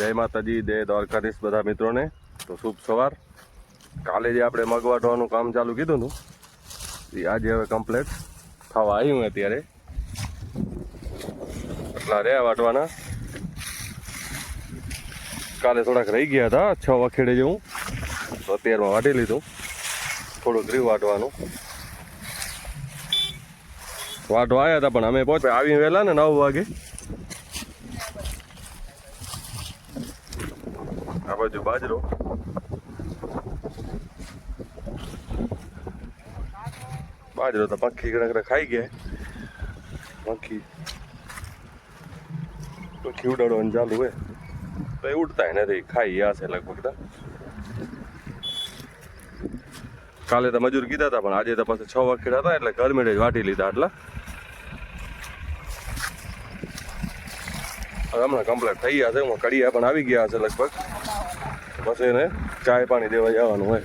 જય માતાજી જય દ્વારકાધીશ બધા મિત્રોને. તો શુભ સવાર. કાલે જે આપણે મગવાટવાનું કામ ચાલુ કીધું હતું, એ આજે હવે કમ્પ્લેટ થવા આવ્યું અત્યારે. એટલા રહ્યા વાટવાના. કાલે થોડાક રહી ગયા હતા, છ વખેડે જેવું. તો અત્યારમાં વાટી લીધું. થોડુંક રહ્યું વાટવાનું. વાટવા આવ્યા હતા પણ અમે પહોંચ્યા. આવી વહેલા ને નવ વાગે. આ બાજુ બાજરો. બાજરો તો પંખી ઘણા ખાઈ ગયા. પંખી પંખી ઉડાડવાનું ચાલુ હોય. તો એ ઉડતા નથી, ખાઈ ગયા છે લગભગ તો. કાલે તો મજૂર કીધા હતા, પણ આજે તો પાછા છ વખત હતા એટલે ગરમીડે જ વાટી લીધા એટલા. હમણાં કમ્પ્લેટ થઈ ગયા છે હું કડિયા પણ આવી ગયા છે લગભગ. બસ એને ચાય પાણી દેવા જવાનું હોય.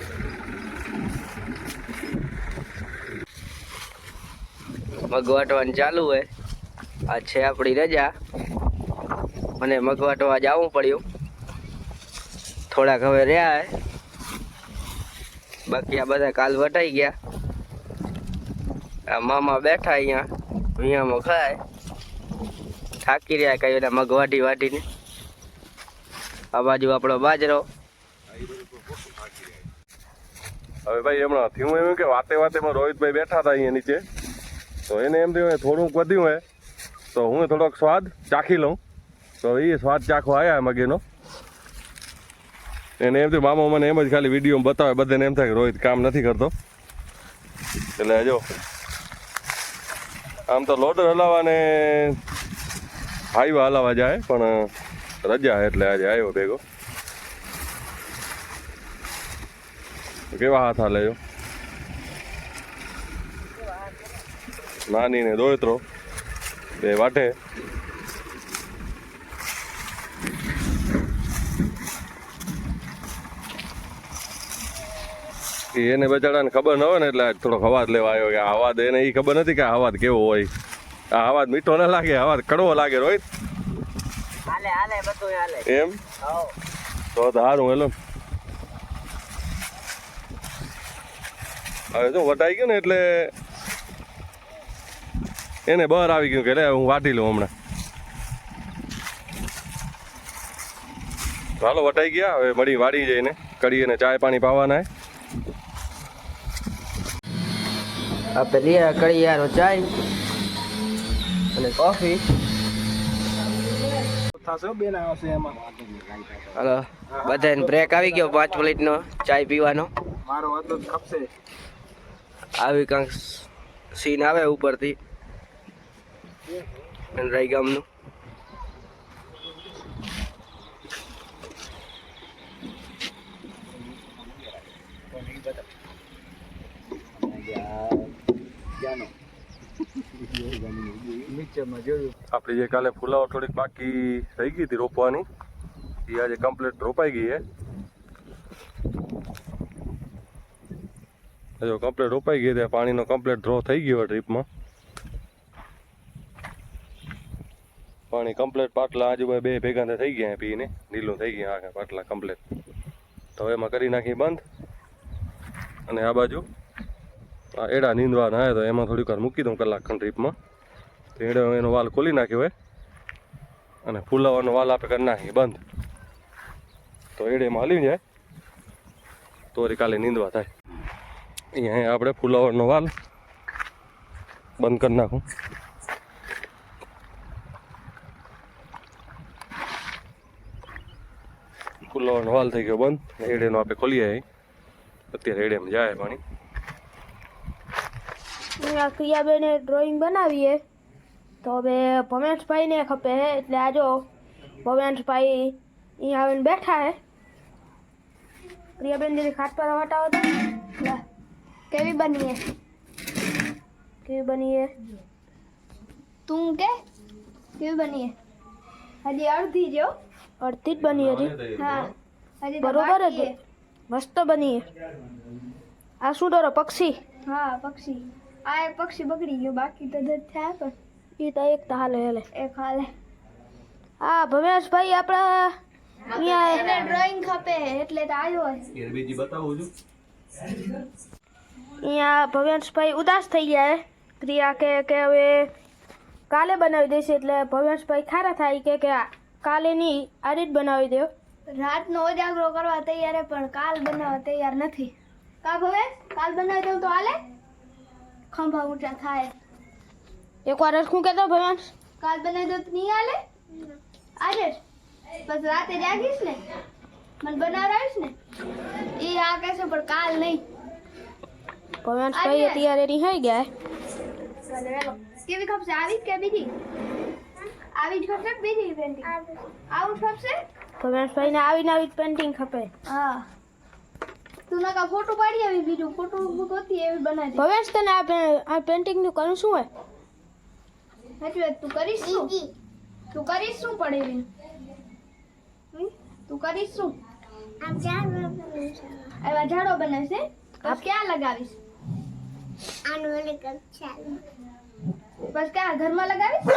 મગવાટવાનું ચાલુ હોય. આ છે આપણી રજા. મને મગવાટવા જવું પડ્યું. થોડાક હવે રહ્યા હે. બાકી આ બધા કાલ વટાઈ ગયા. આ મામા બેઠા અહીંયા. અહીંયામાં ખાય. થાકી રહ્યા કઈ એના મગ વાટી વાટીને. આ બાજુ આપણો બાજરો. હવે ભાઈ હમણાં થયું એમ કે વાતે વાતેમાં રોહિતભાઈ બેઠા હતા અહીંયા નીચે. તો એને એમ થયું થોડુંક વધ્યું હે તો હું થોડોક સ્વાદ ચાખી લઉં. તો એ સ્વાદ ચાખવા આવ્યા મગીનો એને એમ થયું, મામા મને એમ જ ખાલી વીડિયો બતાવે, બધાને એમ થાય કે રોહિત કામ નથી કરતો. એટલે જો, આમ તો લોડર હલાવવાને હાઈવા હલાવવા જાય, પણ રજા એટલે આજે આવ્યો ભેગો. કેવા હાથ હાલે જો નાની ને દોયત્રો બે વાટે એને બચાડાને ખબર ન હોય ને એટલે થોડોક અવાજ લેવા આવ્યો કે અવાજ એને એ ખબર નથી કે અવાજ કેવો હોય. આ અવાજ મીઠો ના લાગે અવાજ કડવો લાગે રોહિત. એમ? તો તો સારું હેલો. હવે જો વટાઈ ગયો ને એટલે એને બહાર આવી ગયું કે લે હું વાટી લઉં હમણાં. હાલો વટાઈ ગયા હવે મળી વાડી જઈને કડી અને ચાય પાણી પાવાના. આ પેલી આ ચાય અને કોફી હલો બધાને બ્રેક આવી ગયો પાંચ મિનિટનો ચાય પીવાનો. મારો હતો ખપશે. આવી કંઈક સીન આવે ઉપરથી. રાઈ ગામનું. આપણી જે કાલે ફુલાવો થોડીક બાકી રહી ગઈ હતી રોપવાની. એ આજે કમ્પ્લીટ રોપાઈ ગઈ છે જો કમ્પ્લેટ રોપાઈ ગઈ છે. પાણીનો કમ્પ્લેટ ડ્રો થઈ ગયો ટ્રીપમાં પાણી કમ્પ્લેટ પાટલા આજુબાજુ બે ભેગા થઈ ગયા પીને. નીલું થઈ ગયા આગળ પાટલા કમ્પ્લેટ તો એમાં કરી નાખી બંધ. અને આ બાજુ આ એડા નીંદવાના આવે તો એમાં થોડીક વાર મૂકી દઉં કલાક ખંડ ટ્રીપમાં તો એડે એનો વાલ ખોલી નાખ્યો હોય. અને ફૂલાવાનો વાલ આપણે કરી નાખીએ બંધ. તો એડેમાં હલી જાય. તો કાલે નીંદવા થાય. અહીંયા આપણે ફૂલાવાનો વાલ બંધ કરી નાખું. ફૂલાવાનો વાલ થઈ ગયો બંધ. એડેનો આપણે ખોલીએ અહીં. અત્યારે એડેમાં જાય પાણી. અહીંયા ક્રિયાબેને ડ્રોઈંગ બનાવીએ. તો હવે ભવેશભાઈને ખપે હે, એટલે આ જો ભવેશભાઈ અહીંયા આવીને બેઠા હે. ક્રિયાબેન જેની ખાટ પર હટાવો તો લે. કેવી બની હે કેવી બની હે તું કે કેવી બની હે હજી અડધી જો અડધી જ બની હતી હા હજી તો બરોબર બાકી હતી મસ્ત બની હે આ શું ડરો પક્ષી હે. હા પક્ષી આ એક પક્ષી બગડી ગયું બાકી તો જ થયા પણ એ તો એક તો હાલે હાલે એક હાલે હા ભવેશભાઈ આપણા અહીંયા એને ડ્રોઈંગ ખપે એટલે તો આવ્યો છે બીજી બતાવું છું. અહીંયા ભવ્યંશભાઈ ઉદાસ થઈ ગયા ક્રિયા કે કે હવે કાલે બનાવી દઈશ એટલે ભવ્યંશભાઈ ખારા થાય કે કે કાલેની કાલે નહીં આજે જ બનાવી દો રાતનો ઉજાગરો કરવા તૈયાર પણ કાલ બનાવવા તૈયાર નથી. કા ભવે? કાલ બનાવી દઉં તો હાલે? ખંભા ઊંચા થાય. એકવાર જ શું કહેતો ભવ્યાંશ? કાલ બનાવી દઉં તો નહીં હાલે? આજે બસ રાતે જાગીશ ને? મને બનાવડાવીશ ને? એ આ કહેશે પણ કાલ નહીં. ભવ્યાંશભાઈ આજે? અત્યારે રિહાઈ ગયા હે. કેવી ખપશે આવી જ કે બીજી આવી જ ખપશે કે બીજી પેન્ટિંગ આવું જ ખપશે ભવ્યાંશભાઈને આવીને આવી જ પેન્ટિંગ ખપે હા તું નકા ફોટો પાડી આવી બીજું ફોટો ગોતી એવી બનાવી દે ભવ્યાંશ તને આ પે- આ પેન્ટિંગનું કરું શું હોય સાચી વાત તું કરીશ શું તું કરીશ શું પડે એવી હમ? તું કરીશ શું એવા ઝાડો બનાવશે બસ ક્યાં લગાવીશ બસ ઘરમાં લગાવીશ?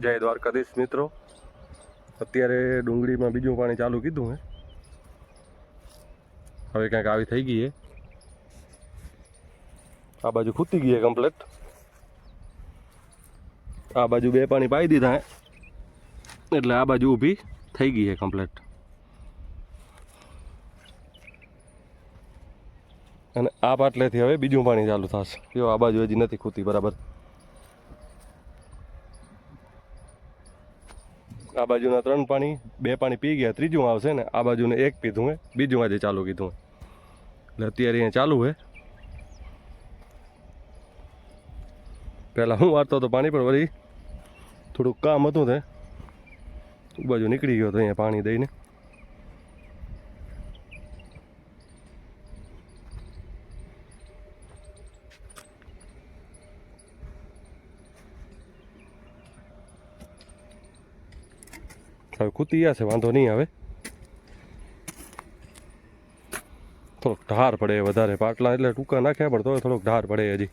જય દ્વારકાધીશ મિત્રો. અત્યારે ડુંગળીમાં બીજું પાણી ચાલુ કીધું હે. હવે ક્યાંક આવી થઈ ગઈ હે. આ બાજુ ખૂતી ગઈ હે કમ્પ્લેટ આ બાજુ બે પાણી પાઈ દીધા હે. એટલે આ બાજુ ઊભી થઈ ગઈ હે કમ્પ્લેટ અને આ પાટલેથી હવે બીજું પાણી ચાલુ થશે. જો આ બાજુ હજી નથી ખૂતી, બરાબર. આ બાજુના ત્રણ પાણી, બે પાણી પી ગયા, ત્રીજું આવશે ને, આ બાજુને એક પીધું હે, બીજું આજે ચાલુ કીધું એટલે અત્યારે અહીંયા ચાલુ હે. પહેલાં હું વારતો હતો પાણી, પણ વળી થોડુંક કામ હતું તે બાજુ નીકળી ગયો હતો અહીંયા પાણી દઈને. હવે કૂતી ગયા છે, વાંધો નહીં આવે. થોડોક ઢાર પડે વધારે પાટલા, એટલે ટૂંકા નાખ્યા પણ તો થોડોક ઢાર પડે હજી.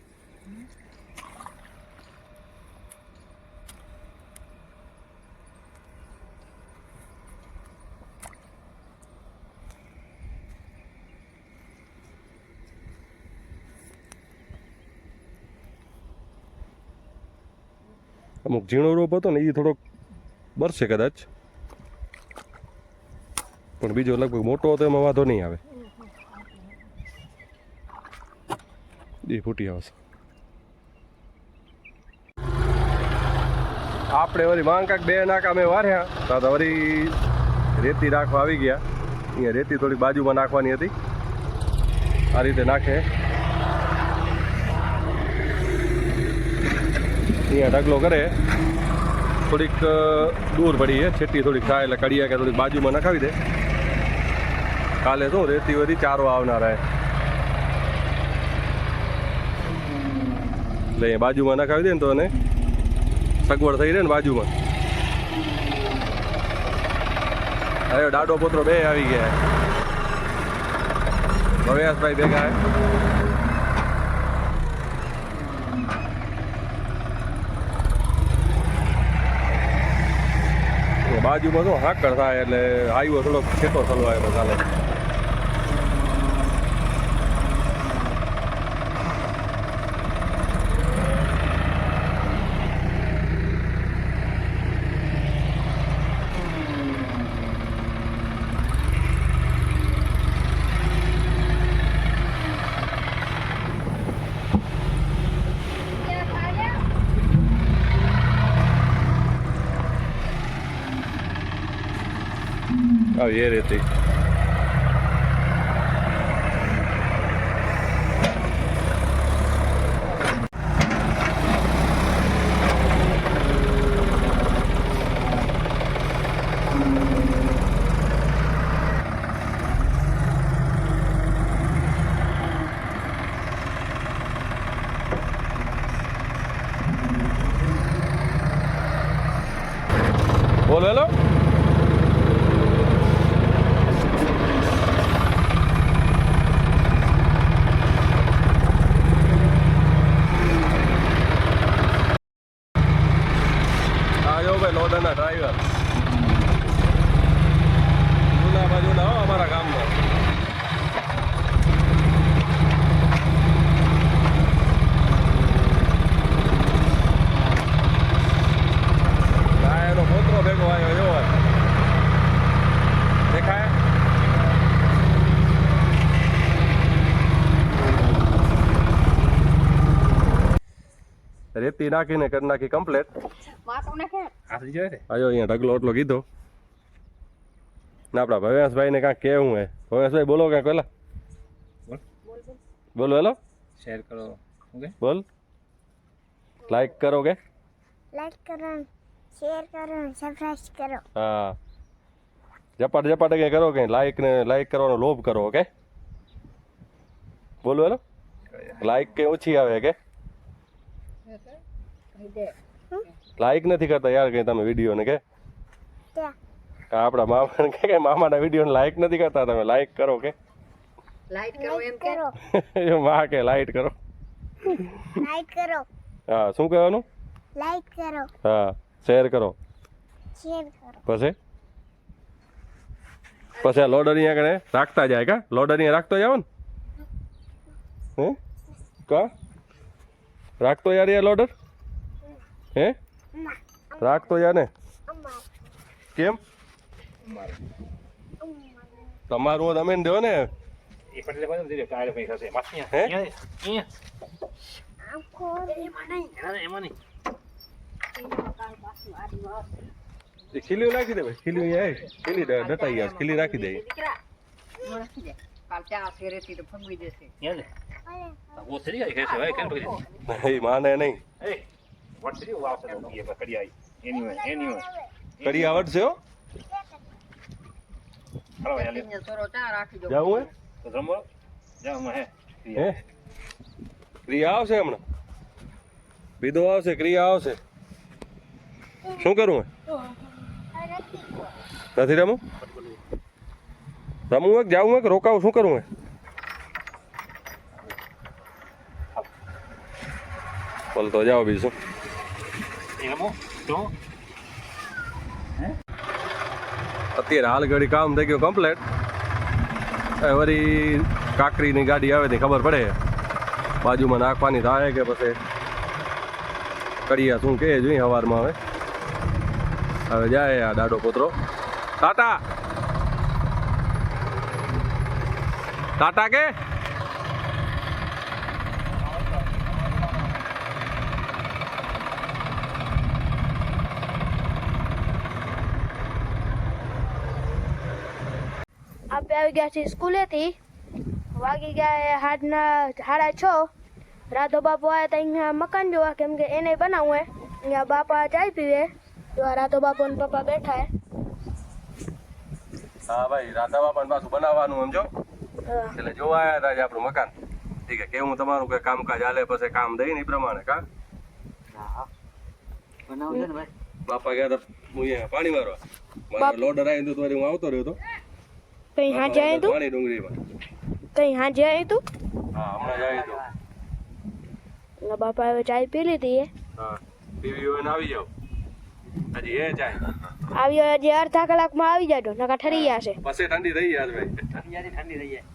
અમુક ઝીણો રોપ હતો ને એ થોડોક બરશે કદાચ. પણ બીજો લગભગ મોટો હતો, એમાં વાંધો નહીં આવે. એ ફૂટી આવશે. આપણે વળી માંકાક બે નાકા અમે વાર્યા. તો તો વળી રેતી નાખવા આવી ગયા. અહીંયા રેતી થોડી બાજુમાં નાખવાની હતી. આ રીતે નાખે. અહીંયા ઢગલો કરે. થોડીક દૂર પડી છે. થોડીક થાય એટલે કડિયા કે થોડીક બાજુમાં નખાવી દે. કાલે શું રેતી વધી ચારો આવનારા એટલે બાજુમાં નખાવી દે ને તો એને. સગવડ થઈ રહે ને બાજુમાં. અરે, દાડો પોતરો બે આવી ગયા ભવ્યાસભાઈ ભેગા બાજુમાં શું હાકર થાય એટલે આવ્યો થોડોક ખેતો ચલો આવ્યો ચાલે. આવી એ રીતે બોલો હેલો આજો ભાઈ લોડરના ડ્રાઈવર જૂના બાજુના હો અમારા ગામમાં ગાયનો પોતરો ભેગો આવ્યો એવો. દેખાય? રેતી નાખીને કરી નાખી કમ્પ્લેટ આજો અહીંયા ઢગલો એટલો કીધો. ના આપણા ભવ્યાસભાઈ ને કાંઈક કેવું હે. ભવ્યાસભાઈ બોલો કાંઈક પેલા બોલો. હેલો. શેર કરો. ઓકે બોલ. લાઈક કરો કે? લાઈક કરો શેર કરો સબસ્ક્રાઇબ કરો. હા. જપાટ જપાટ કંઈ કરો કે? લાઈક ને લાઈક કરવાનો લોભ કરો ઓકે? બોલો હેલો. લાઈક કે ઓછી આવે કે? લાઈક નથી કરતા યાર કઈ તમે વીડિયો ને કે આપણા મામા કે કે મામાના વીડિયો લાઈક નથી કરતા તમે? લાઈક કરો કે? લાઈટ કરો એ માં કે લાઈટ કરો. લાઈક કરો. હા શું કહેવાનું? લાઈક કરો. હા શેર કરો. શેર કરો. પછી? પછી આ લોડર અહીંયા કણે રાખતા જાય કા? લોડર અહીંયા રાખતો જાવ ને? હે? કા? રાખતો યાર યાર ઓર્ડર હે? રાખતો યાર ને? કેમ? તમારું તમે દો ને? અહીંયા આખો એમાં નહીં. એ ખીલી નાખી દે. કાલ ખીલી ફેરેથી તો ખીલી ડ- કરી તો હે હે ક્રિયા આવશે હમણાં આવશે ક્રિયા આવશે શું કરવું હે નથી રમું? રમું હે કે જાવું રોકાવું શું કરું હે બોલ તો જાઓ બીજું. અત્યારે હાલ ઘડી કામ થઈ ગયું કમ્પ્લેટ વળી કાકરીની ગાડી આવે તે ખબર પડે. બાજુમાં નાખવાની થાય કે પછી કડિયા શું કહે જોઈએ સવારમાં હવે. હવે જાય આ દાડો પોતરો ટાટા! ટાટા કે? આપણે આવી ગયા છીએ સ્કૂલેથી. વાગી ગયા હાડના સાડા છ. રાધો બાપુ આવ્યા હતા અહીંયા મકાન જોવા કેમ કે એને બનાવું હે. અહીંયા બાપા ચાય પીવે. તો આ રાધો બાપુ અને પપ્પા બેઠા હે. હા ભાઈ રાધા બાપાને પાછું બનાવવાનું સમજો. હા. એટલે જોવા આવ્યા હતા આપણું મકાન. ઠીક છે કેવું તમારું કઈ કામકાજ હાલે પછી કામ દઈ ને એ પ્રમાણે કા? બાપા ગયા હતા હું અહીંયા પાણી મારવા મારો લોડર આવી તો હું આવતો રહ્યો હતો કઈ હા જાય તું પાણી ડુંગળીમાં કઈ હા આવ્યું તું? હા હમણાં જાય તો. એટલે બાપા હવે ચાય પી લીધી હે? હા પીવી હોય ને આવી જાવ. હજી એ જાય આવી હજી અડધા કલાકમાં આવી જાજો નકા ઠરી જશે. પછી ઠંડી થઈ જાય ભાઈ. ઠંડી થઈ જાય.